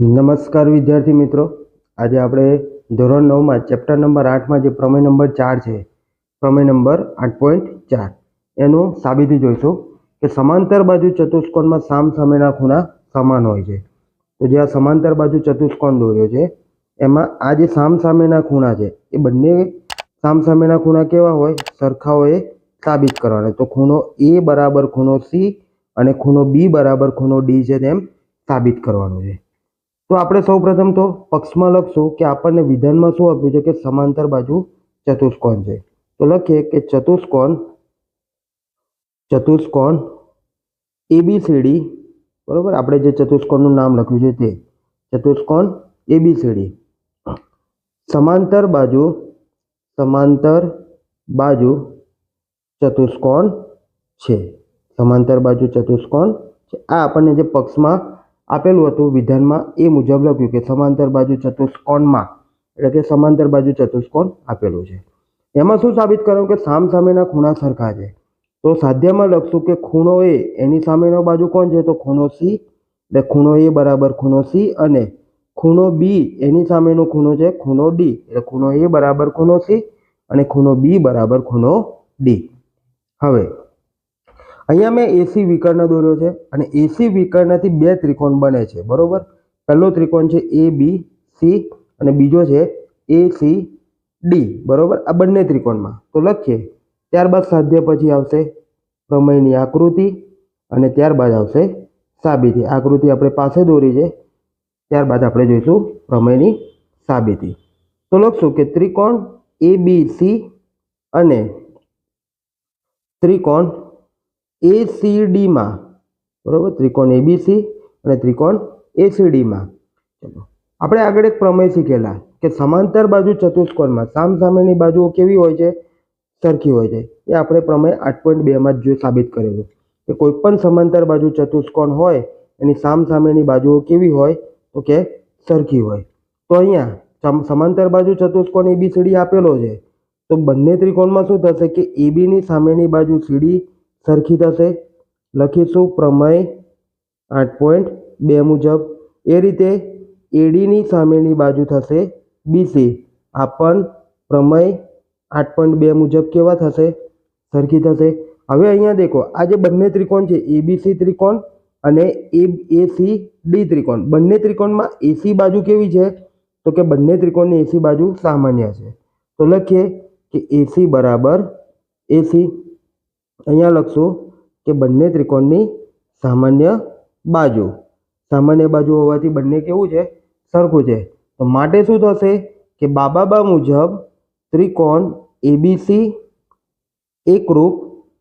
નમસ્કાર વિદ્યાર્થી મિત્રો. આજે આપણે ધોરણ નવમાં ચેપ્ટર નંબર આઠમાં જે પ્રમેય નંબર ચાર છે, પ્રમેય નંબર આઠ પોઈન્ટ ચાર, એનું સાબિતી જોઈશું કે સમાંતર બાજુ ચતુષ્કોણમાં સામ સામેના ખૂણા સમાન હોય છે. તો જે આ સમાંતર બાજુ ચતુષ્કોણ દોર્યો છે, એમાં આ જે સામ સામેના ખૂણા છે, એ બંને સામ સામેના ખૂણા કેવા હોય? સરખા હોય સાબિત કરવાના. તો ખૂણો એ બરાબર ખૂણો સી અને ખૂણો બી બરાબર ખૂણો ડી છે તેમ સાબિત કરવાનું છે. તો આપણે સૌપ્રથમ તો પક્ષમાં લખશું કે આપણને વિધાનમાં શું આપ્યું છે કે સમાંતર બાજુ ચતુષ્કોણ છે. તો લખીએ કે ચતુષ્કોણ ચતુષ્કોણ એબીસીડી બરોબર? આપણે જે ચતુષ્કોણનું નામ લખ્યું છે તે. ચતુષ્કોણ એબીસીડી સમાંતર બાજુ સમાંતર બાજુ ચતુષ્કોણ છે. સમાંતર બાજુ ચતુષ્કોણ છે. આ આપણને જે પક્ષમાં આપેલું હતું વિધાનમાં એ મુજબ લખ્યું કે સમાંતર બાજુ ચતુષ્કોણમાં, એટલે કે સમાંતર બાજુ ચતુષ્કોણ આપેલું છે. એમાં શું સાબિત કરવાનું કે સામ સામેના ખૂણા સરખા છે? તો સાધ્યમાં લખશું કે ખૂણો એ, એની સામેનો બાજુ કોણ છે? તો ખૂણો સી, એટલે ખૂણો એ બરાબર ખૂણો સી અને ખૂણો બી, એની સામેનો ખૂણો છે ખૂણો ડી, એટલે ખૂણો એ બરાબર ખૂણો સી અને ખૂણો બી બરાબર ખૂણો ડી. હવે અહીંયા મેં એસી વિકર્ણ દોર્યો છે અને એસી વિકર્ણથી બે ત્રિકોણ બને છે, બરોબર? પહેલો ત્રિકોણ છે એ બી સી અને બીજો છે એ સી ડી બરોબર? આ બંને ત્રિકોણમાં. તો લખીએ. ત્યારબાદ સાધ્ય પછી આવશે પ્રમેયની આકૃતિ અને ત્યારબાદ આવશે સાબિતી. આકૃતિ આપણે પાસે દોરી છે. ત્યારબાદ આપણે જોઈશું પ્રમેયની સાબિતી. તો લખશું કે ત્રિકોણ એ બી સી અને ત્રિકોણ એસીડીમાં બરાબર? ત્રિકોણ એબીસી અને ત્રિકોણ એસીડીમાં ચલો. આપણે આગળ એક પ્રમેય શીખેલા કે સમાંતર બાજુ ચતુષ્કોણમાં સામ સામેની બાજુઓ કેવી હોય છે? સરખી હોય છે. એ આપણે પ્રમેય આઠ પોઈન્ટ બેમાં જ સાબિત કરેલું. કે કોઈ પણ સમાંતર બાજુ ચતુષ્કોણ હોય, એની સામ સામેની બાજુઓ કેવી હોય, તો કે સરખી હોય. તો અહીંયા સમ- સમાંતર બાજુ ચતુષ્કોણ એબીસીડી આપેલો છે. તો બંને ત્રિકોણમાં શું થશે કે એબીની સામેની બાજુ સીડી સરખી થશે. લખીશું પ્રમેય આઠ પોઈન્ટ બે મુજબ. એ રીતે એડીની સામેની બાજુ થશે. બીસી આ પણ પ્રમેય આઠ પોઈન્ટ બે મુજબ કેવા થશે? સરખી થશે. હવે અહીંયા દેખો, આ જે બંને ત્રિકોણ છે એબીસી ત્રિકોણ અને એ એસી ડી ત્રિકોણ. બંને ત્રિકોણમાં એસી બાજુ કેવી છે? તો કે બંને ત્રિકોણની એસી બાજુ સામાન્ય છે. તો લખીએ કે એસી બરાબર એસી અહીંયા લખશું કે બંને ત્રિકોણની સામાન્ય બાજુ. સામાન્ય બાજુ હોવાથી બંને કેવું છે? સરખું છે. તો માટે શું થશે કે બાબાબા મુજબ ત્રિકોણ એબીસી એકરૂપ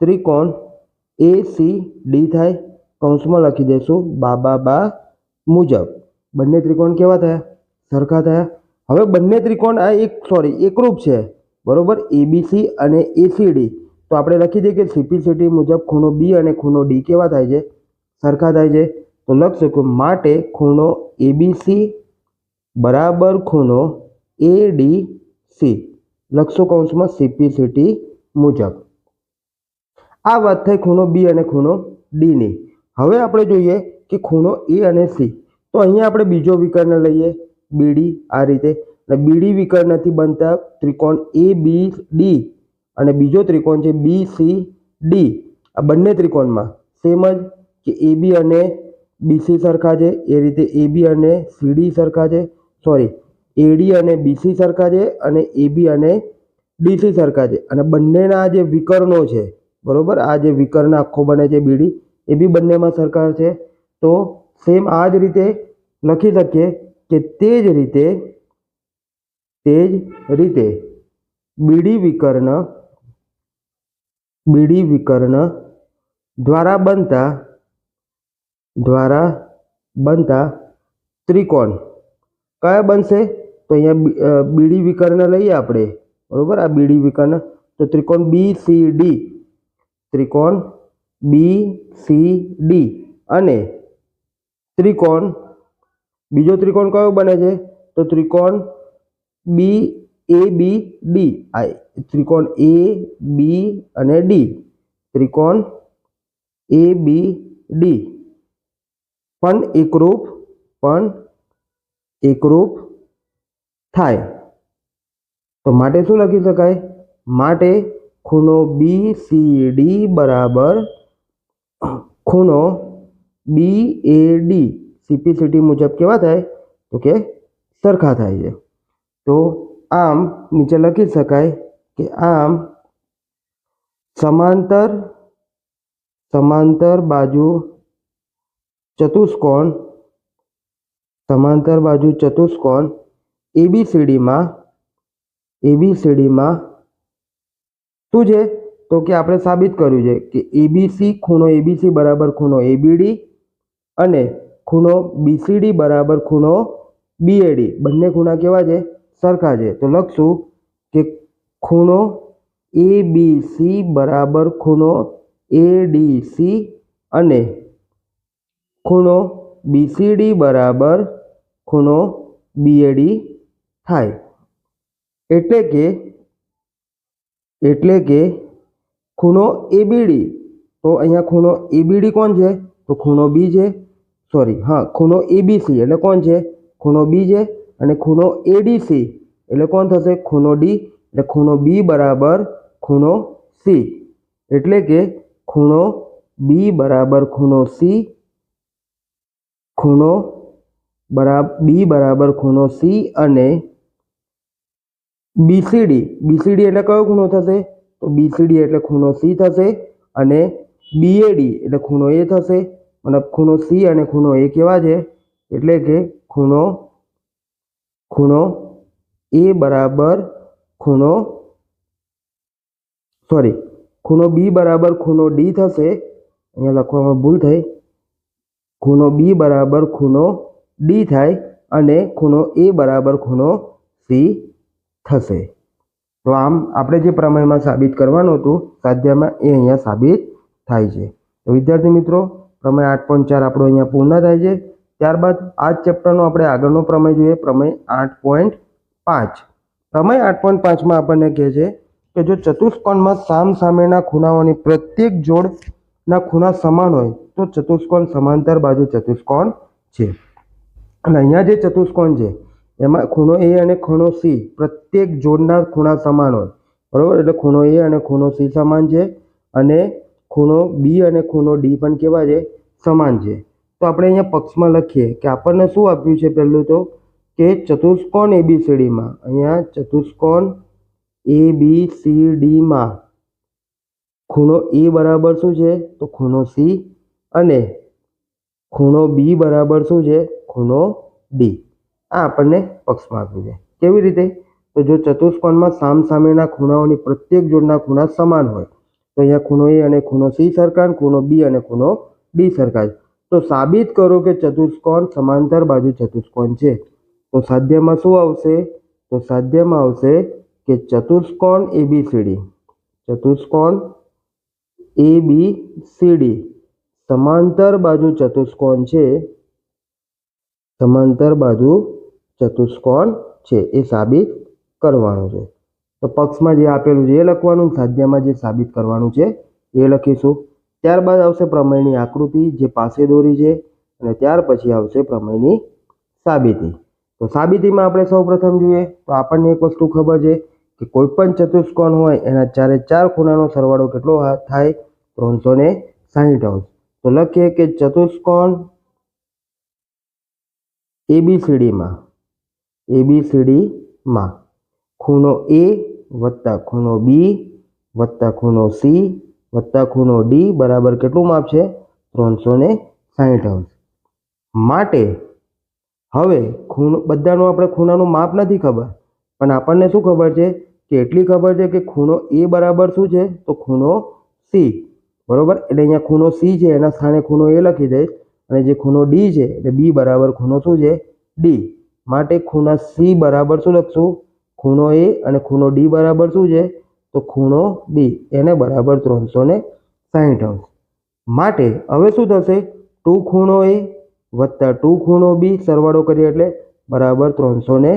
ત્રિકોણ એ સી ડી થાય કૌંસમાં લખી દઈશું બાબાબા મુજબ. બંને ત્રિકોણ કેવા થયા? સરખા થયા. હવે બંને ત્રિકોણ આ એક સોરી એકરૂપ છે. બરોબર? એબીસી અને એસીડી તો આપણે લખી દઈએ કે સીપીસીટી મુજબ ખૂણો બી અને ખૂણો ડી કેવા થાય છે? સરખા થાય છે. તો લખશું કે માટે ખૂણો એબીસી બરાબર ખૂણો એ ડી સી લખશું કૌંસમાં સીપીસીટી મુજબ. આ વાત થઈ ખૂણો બી અને ખૂણો ડીની હવે આપણે જોઈએ કે ખૂણો એ અને સી તો અહીંયા આપણે બીજો વિકર્ણ લઈએ. બીડી આ રીતે. અને બીડી વિકર્ણથી બનતા ત્રિકોણ એ બી ડી અને બીજો ત્રિકોણ છે બી સી ડી આ બંને ત્રિકોણમાં સેમ જ કે એ બી અને બીસી સરખા છે. એ રીતે એ બી અને સીડી સરખા છે. સોરી એડી અને બીસી સરખા છે અને એબી અને ડીસી સરખા છે. અને બંનેના જે વિકર્ણો છે, બરાબર? આ જે વિકર્ણ આખો બને છે બીડી એ બી બંનેમાં સરખા છે. તો સેમ આ જ રીતે લખી શકીએ કે તે જ રીતે, તે જ રીતે બીડી વિકર્ણ બીડી વિકર્ણ દ્વારા બનતા દ્વારા બનતા ત્રિકોણ. કયા બનશે? તો અહીંયા બીડી વિકર્ણ લઈએ આપણે. બરાબર? આ બીડી વિકર્ણ. તો ત્રિકોણ બી સી ડી ત્રિકોણ બી સી ડી અને ત્રિકોણ, બીજો ત્રિકોણ કયો બને છે? તો ત્રિકોણ બી એ બી ડી આ ત્રિકોણ એ બી અને ડી ત્રિકોણ એ બી ડી પણ એકરૂપ પણ એકરૂપ થાય. તો માટે શું લખી શકાય? માટે ખૂણો બી સી ડી બરાબર ખૂણો બી એ ડી સીપીસીટી મુજબ કેવા થાય? તો કે સરખા થાય છે. તો આમ નીચે લખી શકાય કે આમ સમાંતર સમાંતર બાજુ ચતુષ્કોણ, સમાંતર બાજુ ચતુષ્કોણ એબીસીડીમાં એબીસીડીમાં શું છે? તો કે આપણે સાબિત કર્યું છે કે એબીસી ખૂણો એબીસી બરાબર ખૂણો એબીડી અને ખૂણો બીસીડી બરાબર ખૂણો બીએડી બંને ખૂણા કેવા છે? સરખા છે. તો લખશું કે ખૂણો એ બી સી બરાબર ખૂણો એ ડી સી અને ખૂણો બીસીડી બરાબર ખૂણો બીએડી થાય. એટલે કે એટલે કે ખૂણો એબીડી તો અહીંયા ખૂણો એબીડી કોણ છે? તો ખૂણો બી છે. સોરી હા, ખૂણો એબીસી એટલે કોણ છે? ખૂણો બી છે. અને ખૂણો એડીસી એટલે કોણ થશે? ખૂણો ડી એટલે ખૂણો બી બરાબર ખૂણો સી એટલે કે ખૂણો બી બરાબર ખૂણો સી ખૂણો બરાબર બી બરાબર ખૂણો સી અને બીસીડી બીસીડી એટલે કયો ખૂણો થશે? તો બીસીડી એટલે ખૂણો સી થશે અને બીએડી એટલે ખૂણો એ થશે. મતલબ ખૂણો સી અને ખૂણો એ કેવા છે? એટલે કે ખૂણો ખૂણો એ બરાબર ખૂણો સોરી ખૂણો બી બરાબર ખૂણો ડી થશે. અહીંયા લખવામાં ભૂલ થઈ. ખૂણો બી બરાબર ખૂણો ડી થાય અને ખૂણો એ બરાબર ખૂણો સી થશે. તો આમ આપણે જે પ્રમેયમાં સાબિત કરવાનું હતું, સાધ્યમાં એ અહીંયા સાબિત થાય છે. તો વિદ્યાર્થી મિત્રો, પ્રમેય આઠ પોઈન્ટ ચાર આપણો અહીંયા પૂર્ણ થાય છે. ત્યારબાદ આ જ ચેપ્ટરનો આપણે આગળનો પ્રમેય જોઈએ, પ્રમેય આઠ પોઈન્ટ પાંચ. પ્રમેય આઠ પોઈન્ટ પાંચમાં આપણને કહે છે કે જો ચતુષ્કોણમાં સામ સામેના ખૂણાઓની પ્રત્યેક જોડના ખૂણા સમાન હોય, તો ચતુષ્કોણ સમાંતર બાજુ ચતુષ્કોણ છે. અને અહીંયા જે ચતુષ્કોણ છે, એમાં ખૂણો એ અને ખૂણો સી પ્રત્યેક જોડના ખૂણા સમાન હોય. બરાબર? એટલે ખૂણો એ અને ખૂણો સી સમાન છે અને ખૂણો બી અને ખૂણો ડી પણ કેવા છે? સમાન છે. તો આપણે અહીંયા પક્ષમાં લખીએ કે આપણને શું આપ્યું છે પહેલું તો કે ચતુષ્કોણ એબીસીડીમાં. અહીંયા ચતુષ્કોણ એ બી સી ડીમાં ખૂણો એ બરાબર શું છે? તો ખૂણો સી અને ખૂણો બી બરાબર શું છે? ખૂણો ડી. આ આપણને પક્ષમાં આપ્યું છે. કેવી રીતે? તો જો ચતુષ્કોણમાં સામ સામેના ખૂણાઓની પ્રત્યેક જોડના ખૂણા સમાન હોય, તો અહીંયા ખૂણો એ અને ખૂણો સી સરખા ખૂણો બી અને ખૂણો ડી સરખા તો સાબિત કરો કે ચતુષ્કોણ સમાંતર બાજુ ચતુષ્કોણ છે. તો સાધ્યમાં શું આવશે? તો સાધ્યમાં આવશે કે ચતુષ્કોણ એબીસીડી ચતુષ્કોણ એ બી સીડી સમાંતર બાજુ ચતુષ્કોણ છે. સમાંતર બાજુ ચતુષ્કોણ છે. એ સાબિત કરવાનું છે. તો પક્ષમાં જે આપેલું છે એ લખવાનું, સાધ્યમાં જે સાબિત કરવાનું છે એ લખીશું. ત્યારબાદ આવશે પ્રમેયની આકૃતિ જે પાસે દોરી છે અને ત્યાર પછી આવશે પ્રમેયની સાબિતી. તો સાબિતીમાં આપણે સૌ પ્રથમ જોઈએ તો આપણને એક વસ્તુ ખબર છે કે કોઈપણ ચતુષ્કોણ હોય એના ચારે ચાર ખૂણાનો સરવાળો કેટલો થાય? ત્રણસો ને સાહીઠ અંશ તો લખીએ કે ચતુષ્કોણ એબીસીડીમાં એબીસીડીમાં ખૂણો એ વત્તા ખૂણો બી વત્તા ખૂણો સી વત્તા ખૂણો ડી બરાબર કેટલું માપ છે? ત્રણસો ને સાહીઠ અંશ. માટે હવે ખૂણ, બધાનું આપણે ખૂણાનું માપ નથી ખબર, પણ આપણને શું ખબર છે? કે એટલી ખબર છે કે ખૂણો એ બરાબર શું છે? તો ખૂણો સી બરાબર? એટલે અહીંયા ખૂણો સી છે, એના સ્થાને ખૂણો એ લખી દઈશ. અને જે ખૂણો ડી છે, એટલે બી બરાબર ખૂણો શું છે? ડી માટે ખૂણા સી બરાબર શું લખશું? ખૂણો એ અને ખૂણો ડી બરાબર શું છે? તો ખૂણો બી એને બરાબર ત્રણસો ને સાહીઠ અંશ. માટે હવે શું થશે? ટુ ખૂણો એ વત્તા ટુ ખૂણો બી સરવાળો કરીએ એટલે બરાબર ત્રણસો ને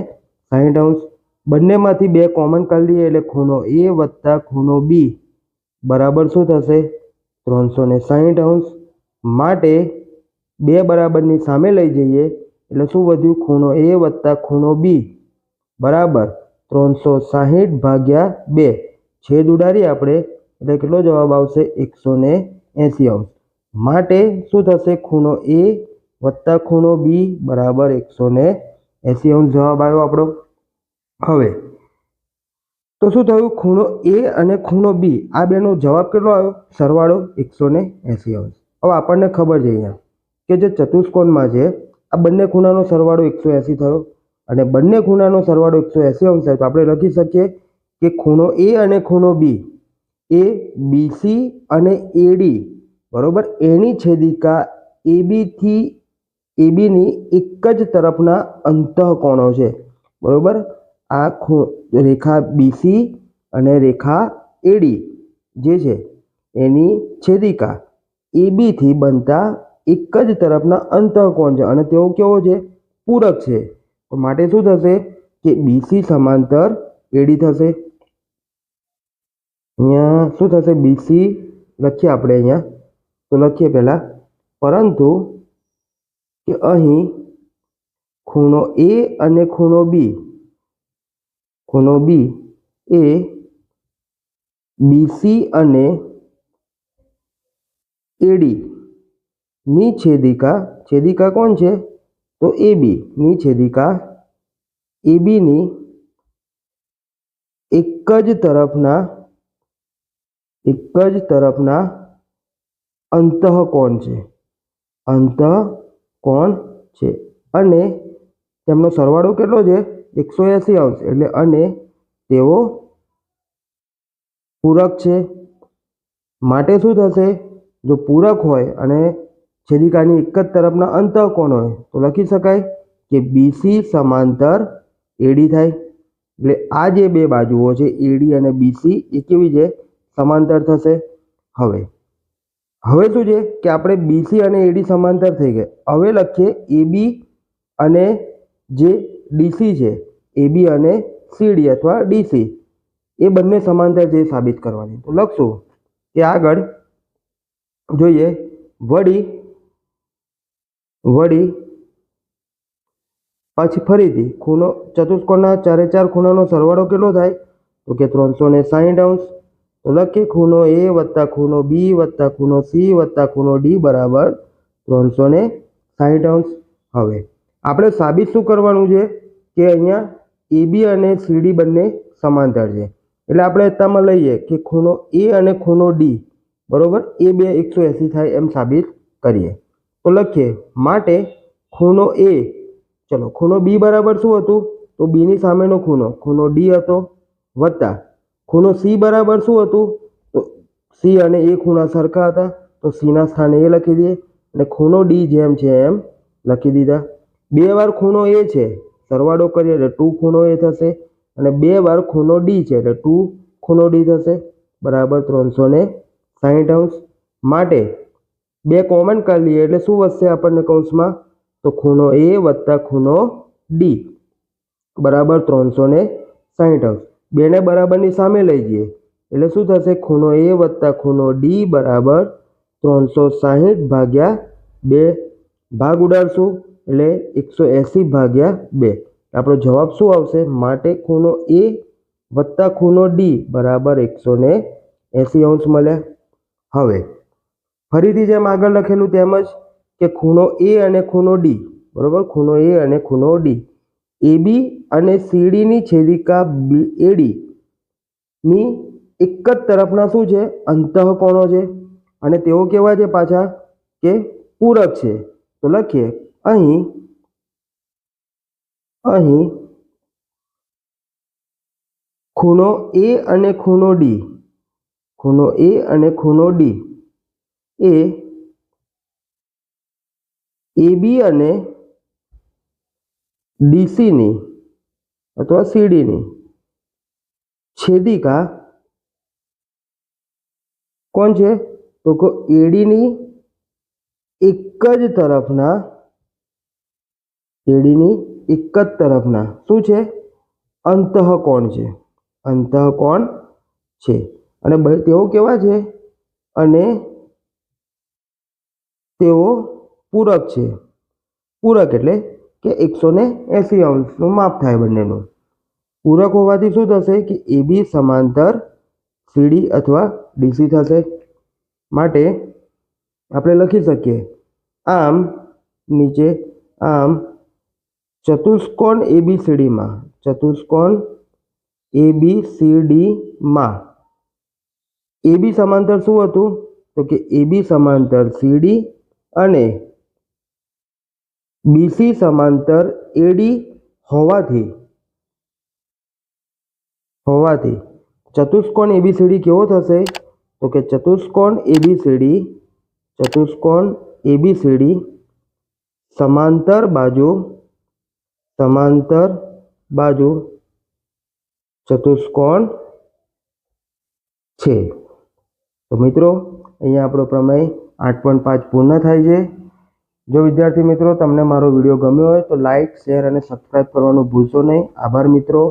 સાહીઠ અંશ. બંનેમાંથી બે કોમન કરી લઈએ એટલે ખૂણો એ વત્તા ખૂણો બી બરાબર શું થશે? ત્રણસો ને સાહીઠ અંશ. માટે બે બરાબરની સામે લઈ જઈએ એટલે શું વધ્યું? ખૂણો એ વત્તા ખૂણો બી બરાબર ત્રણસો સાહીઠ ભાગ્યા બે. છેદ ઉડાડીએ આપણે. એટલે કેટલો જવાબ આવશે? એકસો ને એંસી અંશ માટે શું થશે? ખૂણો એ વત્તા ખૂણો બી બરાબર એકસો ને એંસી અંશ જવાબ આવ્યો આપણો. હવે, તો શું થયું? ખૂણો એ અને ખૂણો બી, આ બેનો જવાબ કેટલો આવ્યો? સરવાળો એકસો ને એંસી અંશ. હવે આપણને ખબર છે અહીંયા કે જે ચતુષ્કોણમાં છે, આ બંને ખૂણાનો સરવાળો એકસો એંસી થયો અને બંને ખૂણાનો સરવાળો એકસો એંસી અંશ થાય. તો આપણે લખી શકીએ કે ખૂણો એ અને ખૂણો બી એ બીસી અને એડી બરોબર? એની છેદિકા એબીથી એબીની એક જ તરફના અંતઃકોણો છે. બરોબર? આ ખૂ, રેખા બીસી અને રેખા એડી જે છે, એની છેદિકા એબીથી બનતા એક જ તરફના અંતઃકોણ છે અને તેઓ કેવો છે? પૂરક છે. માટે શું થશે? કે બીસી સમાંતર એડી થશે. અહીંયા શું થશે? બીસી લખીએ આપણે અહીંયા. તો લખીએ પહેલાં. પરંતુ કે અહીં ખૂણો એ અને ખૂણો બી ખૂણો બી એ બીસી અને એડી ની છેદિકા. છેદિકા કોણ છે? તો એ બી ની છેદિકા. એ બીની એક જ તરફના એક જ તરફના અંતઃકોણ છે? અંતઃકોણ છે? અને તેમનો સરવાળો કેટલો છે? એકસો એંસી અંશ. એટલે અને તેઓ પૂરક છે. માટે શું થશે? જો પૂરક હોય અને છેદિકાની એક જ તરફના અંતઃકોણ હોય, તો લખી શકાય કે બીસી સમાંતર એડી થાય. એટલે આ જે બે બાજુઓ છે એડી અને બીસી એ કેવી છે? સમાંતર થશે? હવે. હવે શું છે કે આપણે બીસી અને એડી સમાંતર થઈ ગયા. હવે લખીએ એબી અને જે ડીસી છે એબી અને સીડી અથવા ડીસી એ બંને સમાંતર છે સાબિત કરવાની. તો લખશું કે આગળ જોઈએ. વળી વળી, પછી ફરીથી ખૂણો, ચતુષ્કોણના ચારે ચાર ખૂણાનો સરવાળો કેટલો થાય? તો કે ત્રણસો ને સાહીઠ અંશ. લખીએ ખૂણો એ વત્તા ખૂણો બી વત્તા ખૂણો સી વત્તા ખૂણો ડી બરાબર ત્રણસો ને સાહીઠ અંશ. હવે આપણે સાબિત શું કરવાનું છે? કે અહીંયા એબી અને સીડી બંને સમાંતર છે. એટલે આપણે અત્યારમાં લઈએ કે ખૂણો એ અને ખૂણો ડી, બરાબર? એ બે એકસો એંસી થાય એમ સાબિત કરીએ. તો લખીએ, માટે ખૂણો એ, ચલો, ખૂણો બી બરાબર શું હતું? તો બીની સામેનો ખૂણો ખૂણો ડી હતો વત્તા. ખૂણો સી બરાબર શું હતું? તો સી અને એ ખૂણા સરખા હતા. તો સીના સ્થાને એ લખી દઈએ. અને ખૂણો ડી જેમ છે એમ લખી દીધા. બે વાર ખૂણો એ છે. સરવાળો કરીએ એટલે ટુ ખૂણો એ થશે. અને બે વાર ખૂણો ડી છે એટલે ટુ ખૂણો ડી થશે. બરાબર ત્રણસો ને સાહીઠ અંશ. માટે બે કોમન કરી લઈએ એટલે શું વધશે આપણને કૌંસમાં? તો ખૂણો એ વત્તા ખૂણો ડી બરાબર ત્રણસો ને સાહીઠ અંશ. બેને બરાબરની સામે લઈ જઈએ. એટલે શું થશે? ખૂણો એ વત્તા ખૂણો ડી બરાબર ત્રણસો સાહીઠ ભાગ્યા બે. ભાગ ઉડાડશું એટલે એકસો એંસી ભાગ્યા બે. આપણો જવાબ શું આવશે? માટે ખૂણો એ વત્તા ખૂણો ડી બરાબર એકસો ને એંસી અંશ મળ્યા. હવે, ફરીથી જેમ આગળ લખેલું તેમ જ કે ખૂણો એ અને ખૂણો ડી, બરાબર? ખૂણો એ અને ખૂણો ડી. એબી અને સીડીની છેદિકા બી એડી ની એક જ તરફના શું છે? અંતઃકોણો છે. અને તેઓ કેવા છે પાછા? કે પૂરક છે. તો લખીએ. અહીં અહીં ખૂણો એ અને ખૂણો ડી. ખૂણો એ અને ખૂણો ડી. એ, એબી અને ડીસીની અથવા સીડીની છેદિકા કોણ છે? તો કે એડીની એક જ તરફના, એડીની એક જ તરફના. શું છે? અંતઃકોણ છે. અંતઃકોણ છે. અને તેઓ કેવા છે? અને તેઓ પૂરક છે. પૂરક એટલે કે એકસો ને એંસી અંશનું માપ થાય બંનેનું. પૂરક હોવાથી શું થશે કે એ બી સમાંતર સીડી અથવા ડીસી થશે. માટે આપણે લખી શકીએ, આમ નીચે, આમ ચતુષ્કોણ એબીસીડીમાં ચતુષ્કોણ એબીસીડીમાં એબી સમાંતર શું હતું? તો કે એબી સમાંતર સીડી અને બીસી સમાંતર એડી હોવાથી હોવાથી ચતુષ્કોણ એબીસીડી કેવો થશે? તો કે ચતુષ્કોણ એબીસીડી ચતુષ્કોણ એબીસીડી સમાંતર બાજુ સમાંતર બાજુ ચતુષ્કોણ છે. તો મિત્રો, અહીંયા આપણો પ્રમેય આઠ પાંચ પૂર્ણ થાય છે. જો વિદ્યાર્થી મિત્રો, તમને મારો વીડિયો ગમ્યો હોય તો લાઇક શેર અને સબસ્ક્રાઈબ કરવાનું ભૂલશો નહીં. આભાર મિત્રો.